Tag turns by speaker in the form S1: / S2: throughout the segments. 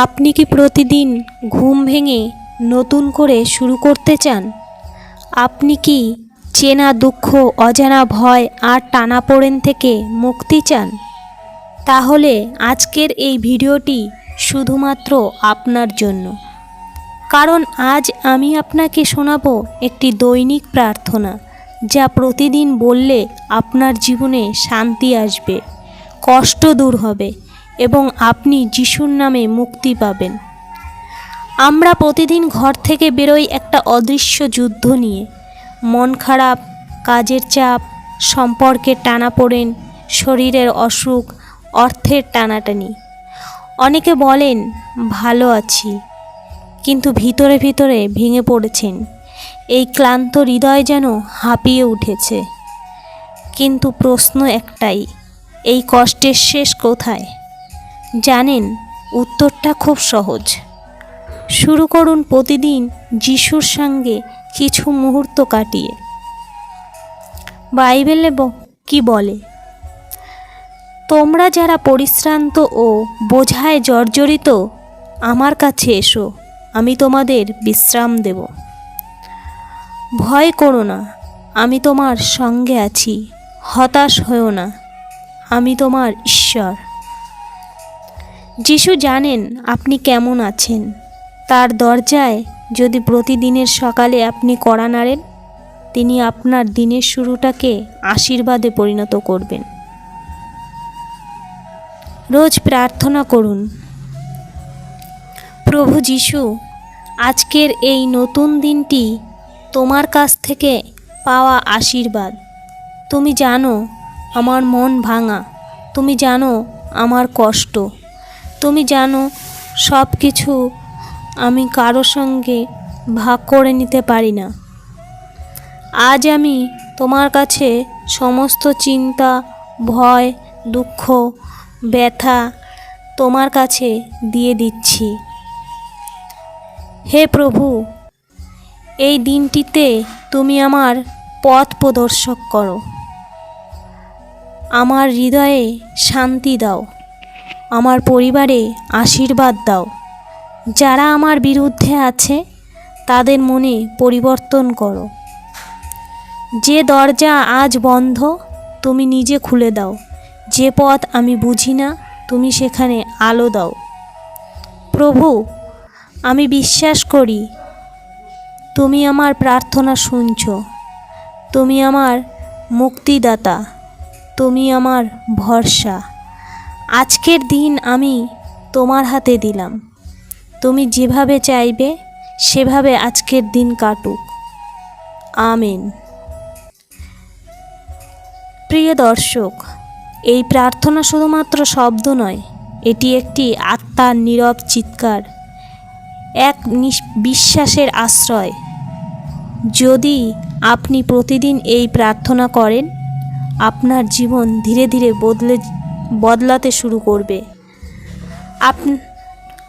S1: আপনি কি প্রতিদিন ঘুম ভেঙে নতুন করে শুরু করতে চান? আপনি কি চেনা দুঃখ, অজানা ভয় আর টানাপোড়েন থেকে মুক্তি চান? তাহলে আজকের এই ভিডিওটি শুধুমাত্র আপনার জন্য। কারণ আজ আমি আপনাকে শোনাবো একটি দৈনিক প্রার্থনা, যা প্রতিদিন বললে আপনার জীবনে শান্তি আসবে, কষ্ট দূর হবে এবং আপনি যিশুর নামে মুক্তি পাবেন। আমরা প্রতিদিন ঘর থেকে বেরোই একটা অদৃশ্য যুদ্ধ নিয়ে। মন খারাপ, কাজের চাপ সম্পর্কের টানাপোড়েন, শরীরের অসুখ, অর্থের টানাটানি। অনেকে বলেন, ভালো আছি। কিন্তু ভিতরে ভিতরে ভেঙে পড়েছেন। এই ক্লান্ত হৃদয় যেন হাঁপিয়ে উঠেছে। কিন্তু প্রশ্ন একটাই, এই কষ্টের শেষ কোথায়? জানেন, উত্তরটা খুব সহজ। শুরু করুন প্রতিদিন যিশুর সঙ্গে কিছু মুহূর্ত কাটিয়ে। বাইবেলে কি বলে? তোমরা যারা পরিশ্রান্ত ও বোঝায় জর্জরিত, আমার কাছে এসো, আমি তোমাদের বিশ্রাম দেব। ভয় করো না, আমি তোমার সঙ্গে আছি, হতাশ হও না, আমি তোমার ঈশ্বর। যিশু জানেন আপনি কেমন আছেন। তার দরজায় যদি প্রতিদিনের সকালে আপনি কড়া নাড়েন, তিনি আপনার দিনের শুরুটাকে আশীর্বাদে পরিণত করবেন। রোজ প্রার্থনা করুন, প্রভু যিশু, আজকের এই নতুন দিনটি তোমার কাছ থেকে পাওয়া আশীর্বাদ। তুমি জানো আমার মন ভাঙা, তুমি জানো আমার কষ্ট। তুমি জানো সব কিছু আমি কারও সঙ্গে ভাগ করে নিতে পারি না। আজ আমি তোমার কাছে সমস্ত চিন্তা, ভয়, দুঃখ, ব্যথা তোমার কাছে দিয়ে দিচ্ছি। হে প্রভু, এই দিনটিতে তুমি আমার পথ প্রদর্শক করো। আমার হৃদয়ে শান্তি দাও। আমার পরিবারে আশীর্বাদ দাও। যারা আমার বিরুদ্ধে আছে, তাদের মনে পরিবর্তন করো। যে দরজা আজ বন্ধ, তুমি নিজে খুলে দাও। যে পথ আমি বুঝি না, তুমি সেখানে আলো দাও। প্রভু, আমি বিশ্বাস করি, তুমি আমার প্রার্থনা শুনছ। তুমি আমার মুক্তিদাতা, তুমি আমার ভরসা। আজকের দিন আমি তোমার হাতে দিলাম। তুমি যেভাবে চাইবে, সেভাবে আজকের দিন কাটুক। আমিন। প্রিয় দর্শক, এই প্রার্থনা শুধুমাত্র শব্দ নয়, এটি একটি আত্মার নীরব চিৎকার, এক বিশ্বাসের আশ্রয়। যদি আপনি প্রতিদিন এই প্রার্থনা করেন, আপনার জীবন ধীরে ধীরে বদলে বদলাতে শুরু করবে। আপ-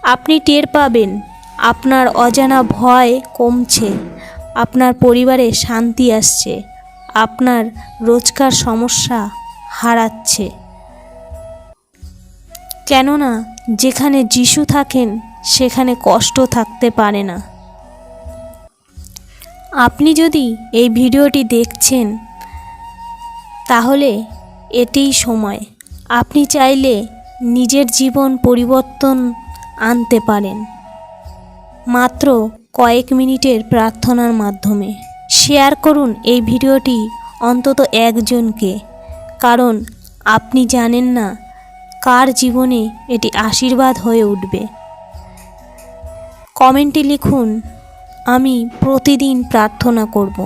S1: আপনি টের পাবেন, আপনার অজানা ভয় কমছে, আপনার পরিবারে শান্তি আসছে, আপনার রোজকার সমস্যা হারাচ্ছে। কেননা, যেখানে যিশু থাকেন, সেখানে কষ্ট থাকতে পারে না। আপনি যদি এই ভিডিওটি দেখছেন, তাহলে এটিই সময়। আপনি চাইলে নিজের জীবন পরিবর্তন আনতে পারেন। মাত্র কয়েক মিনিটের প্রার্থনার মাধ্যমে। শেয়ার করুন এই ভিডিওটি অন্তত একজনকে, কারণ আপনি জানেন না কার জীবনে এটি আশীর্বাদ হয়ে উঠবে। কমেন্টে লিখুন, আমি প্রতিদিন প্রার্থনা করব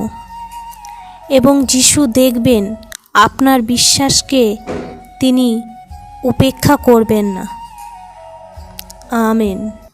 S1: এবং যিশু দেখবেন আপনার বিশ্বাসকে তিনি উপেক্ষা করবেন না। আমেন।